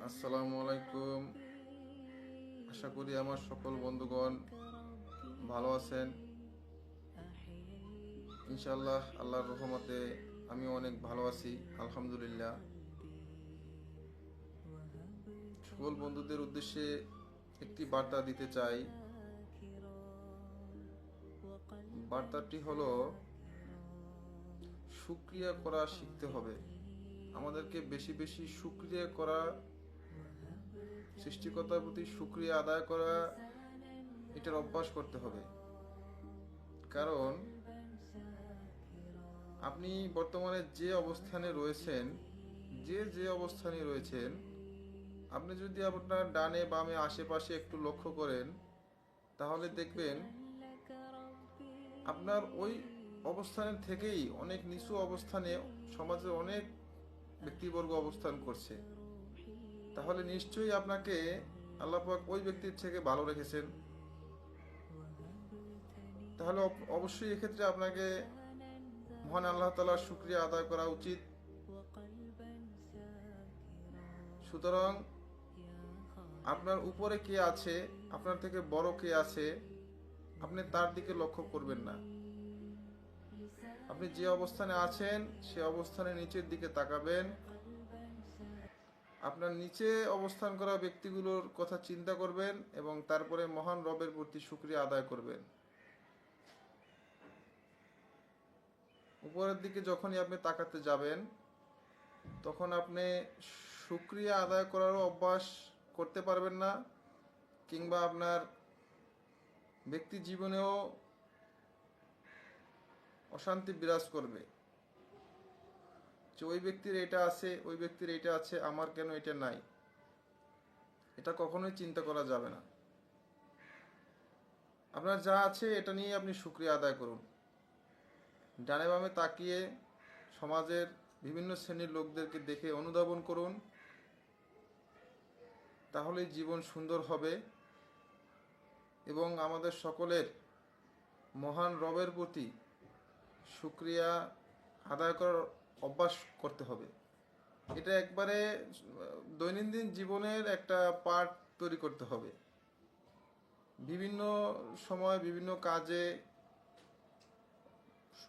আসসালামু আলাইকুম। আশা করি আমার সকল বন্ধুগণ ভালো আছেন। ইনশাল্লাহ আল্লাহর রহমতে আমি অনেক ভালো আছি, আলহামদুলিল্লাহ। সকল বন্ধুদের উদ্দেশ্যে একটি বার্তা দিতে চাই। বার্তাটি হলো, সুক্রিয়া করা শিখতে হবে। আমাদেরকে বেশি বেশি সুক্রিয়া করা, সৃষ্টিকর্তার প্রতি সুক্রিয়া আদায় করা, এটার অভ্যাস করতে হবে। কারণ, আপনি বর্তমানে যে অবস্থানে রয়েছেন, যে যে অবস্থানে রয়েছেন, আপনি যদি আপনার ডানে বামে আশেপাশে একটু লক্ষ্য করেন, তাহলে দেখবেন আপনার ওই অবস্থানের থেকেই অনেক নিচু অবস্থানে সমাজের অনেক ব্যক্তিবর্গ অবস্থান করছে। তাহলে নিশ্চয়ই আপনাকে আল্লাহ পাক ওই ব্যক্তির থেকে ভালো রেখেছেন। তাহলে অবশ্যই এক্ষেত্রে আপনাকে মহান আল্লাহ তালার শুক্রিয়া আদায় করা উচিত। সুতরাং আপনার উপরে কে আছে, আপনার থেকে বড় কে আছে, আপনি তার দিকে লক্ষ্য করবেন না। আপনি যে অবস্থানে আছেন, সে অবস্থানে নিচের দিকে তাকাবেন। আপনার নিচে অবস্থান করা ব্যক্তিগুলোর কথা চিন্তা করবেন এবং তারপরে মহান রবের প্রতি শুক্রিয়া আদায় করবেন। উপরের দিকে যখনই আপনি তাকাতে যাবেন, তখন আপনি শুক্রিয়া আদায় করারও অভ্যাস করতে পারবেন না, কিংবা আপনার ব্যক্তি জীবনেও অশান্তি বিরাজ করবে। যে ওই ব্যক্তির এটা আছে, ওই ব্যক্তির এটা আছে, আমার কেন এটা নাই? এটা কখনোই চিন্তা করা যাবে না। আপনার যা আছে, এটা নিয়ে আপনি শুক্রিয়া আদায় করুন। ডানে বামে তাকিয়ে সমাজের বিভিন্ন শ্রেণির লোকদেরকে দেখে অনুধাবন করুন। তাহলে জীবন সুন্দর হবে এবং আমাদের সকলের মহান রবের প্রতি শুক্রিয়া আদায় করার অভ্যাস করতে হবে। এটা একবারে দৈনন্দিন জীবনের একটা পার্ট তৈরি করতে হবে। বিভিন্ন সময়, বিভিন্ন কাজে,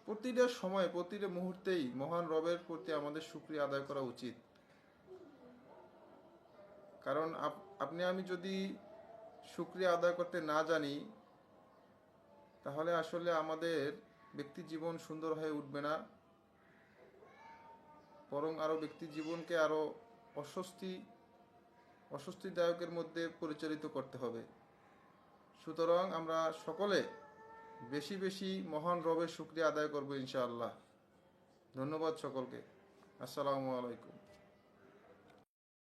প্রতিটা সময়, প্রতিটা মুহূর্তেই মহান রবের প্রতি আমাদের শুক্রিয়া আদায় করা উচিত। কারণ আপনি, আমি যদি শুক্রিয়া আদায় করতে না জানি, তাহলে আসলে আমাদের ব্যক্তি জীবন সুন্দর হয়ে উঠবে না, বরং আরও ব্যক্তি জীবনকে আরও অস্বস্তি, অস্বস্তিদায়কের মধ্যে পরিচালিত করতে হবে। সুতরাং আমরা সকলে বেশি বেশি মহান রবের শুক্রিয়া আদায় করব ইনশাআল্লাহ। ধন্যবাদ সকলকে। আসসালামু আলাইকুম।